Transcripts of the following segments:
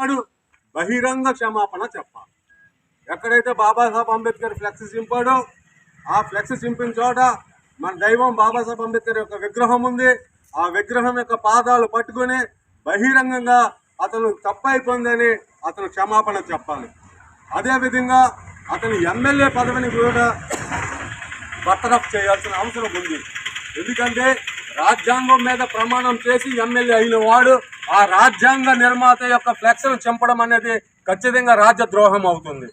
వాడు బహిరంగ క్షమాపణ చెప్పాలి. ఎక్కడైతే బాబాసాహెబ్ అంబేద్కర్ ఫ్లెక్స్ చింపాడో ఆ ఫ్లెక్స్ చింపిన చోట మన దైవం బాబాసాహెబ్ అంబేద్కర్ యొక్క విగ్రహం ఉంది. ఆ విగ్రహం యొక్క పాదాలు పట్టుకొని బహిరంగంగా అతను తప్పైపోయిందని అతను క్షమాపణ చెప్పాలి. అదేవిధంగా అతని ఎమ్మెల్యే పదవిని కూడా బర్తరఫ్ చేయాల్సిన అవసరం ఉంది. ఎందుకంటే రాజ్యాంగం మీద ప్రమాణం చేసి ఎమ్మెల్యే అయిన వాడు ఆ రాజ్యాంగ నిర్మాత యొక్క ఫ్లెక్స్ను చంపడం అనేది ఖచ్చితంగా రాజద్రోహం అవుతుంది.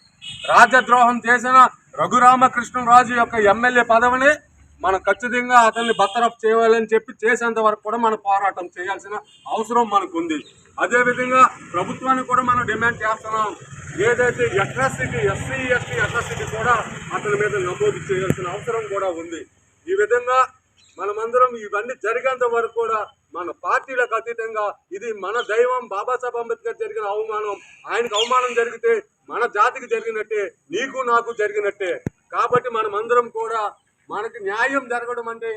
రాజద్రోహం చేసిన రఘురామకృష్ణరాజు యొక్క ఎమ్మెల్యే పదవిని మనం ఖచ్చితంగా అతన్ని బర్తరఫ్ చేయాలని చెప్పి చేసేంత వరకు కూడా మనం పోరాటం చేయాల్సిన అవసరం మనకు ఉంది అదేవిధంగా ప్రభుత్వాన్ని కూడా మనం డిమాండ్ చేస్తున్నాం. ఏదైతే అట్రాసిటీ ఎస్సీ ఎస్టీ అట్రాసిటీ కూడా అతని మీద నమోదు చేయాల్సిన అవసరం కూడా ఉంది. ఈ విధంగా మనమందరం ఇవన్నీ జరిగేంత వరకు కూడా మన పార్టీలకు అతీతంగా ఇది మన దైవం బాబాసాహెబ్ అంబేద్కర్ జరిగిన అవమానం ఆయనకు అవమానం జరిగితే మన జాతికి జరిగినట్టే నీకు నాకు జరిగినట్టే. కాబట్టి మనమందరం కూడా మనకి న్యాయం జరగడం అంటే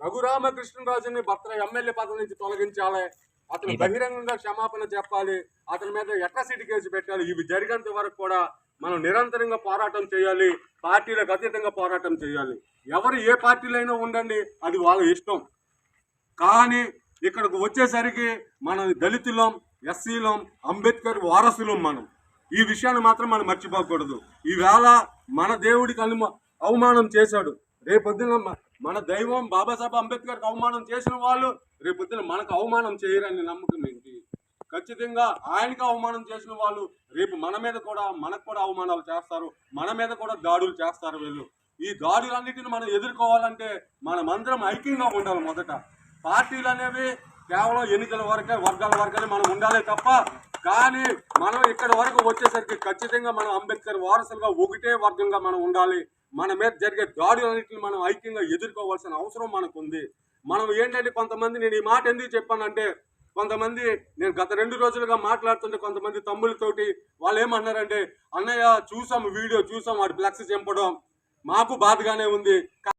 రఘురామకృష్ణరాజుని భర్త ఎమ్మెల్యే పదవి నుంచి తొలగించాలి. అతను బహిరంగంగా క్షమాపణ చెప్పాలి. అతని మీద ఎట్రసిటీ కేసు పెట్టాలి? ఇవి జరిగేంత వరకు కూడా మనం నిరంతరంగా పోరాటం చేయాలి పార్టీలకు అతీతంగా పోరాటం చేయాలి. ఎవరు ఏ పార్టీలైనా ఉండండి అది వాళ్ళ ఇష్టం. కానీ ఇక్కడికి వచ్చేసరికి మన దళితులం ఎస్సీలం అంబేద్కర్ వారసులం మనం. ఈ విషయాన్ని మాత్రం మనం మర్చిపోకూడదు. ఈవేళ మన దేవుడికి అను అవమానం చేశాడు. రేపొద్దున మన దైవం బాబాసాహెబ్ అంబేద్కర్కి అవమానం చేసిన వాళ్ళు రేపొద్దున మనకు అవమానం చేయరని నమ్మకం ఖచ్చితంగా ఆయనకి అవమానం చేసిన వాళ్ళు రేపు మన మీద కూడా మనకు కూడా అవమానాలు చేస్తారు. మన మీద కూడా దాడులు చేస్తారు వీళ్ళు. ఈ దాడులన్నిటిని మనం ఎదుర్కోవాలంటే మనమందరం ఐక్యంగా ఉండాలి మొదట. పార్టీలు అనేవి కేవలం ఎన్నికల వరకే వర్గాల వరకే మనం ఉండాలి తప్ప కానీ మనం ఇక్కడ వరకు వచ్చేసరికి ఖచ్చితంగా మనం అంబేద్కర్ వారసులుగా ఒకటే వర్గంగా మనం ఉండాలి. మన మీద జరిగే దాడులన్నింటిని మనం ఐక్యంగా ఎదుర్కోవాల్సిన అవసరం మనకు ఉంది మనం ఏంటంటే కొంతమంది నేను ఈ మాట ఎందుకు చెప్పానంటే కొంతమంది నేను గత రెండు రోజులుగా మాట్లాడుతుంటే కొంతమంది తమ్ములతోటి వాళ్ళు ఏమన్నారంటే అన్నయ్య చూసాం వీడియో చూసాం వాడి ఫ్లెక్స్ చంపడం మాకు బాధగానే ఉంది.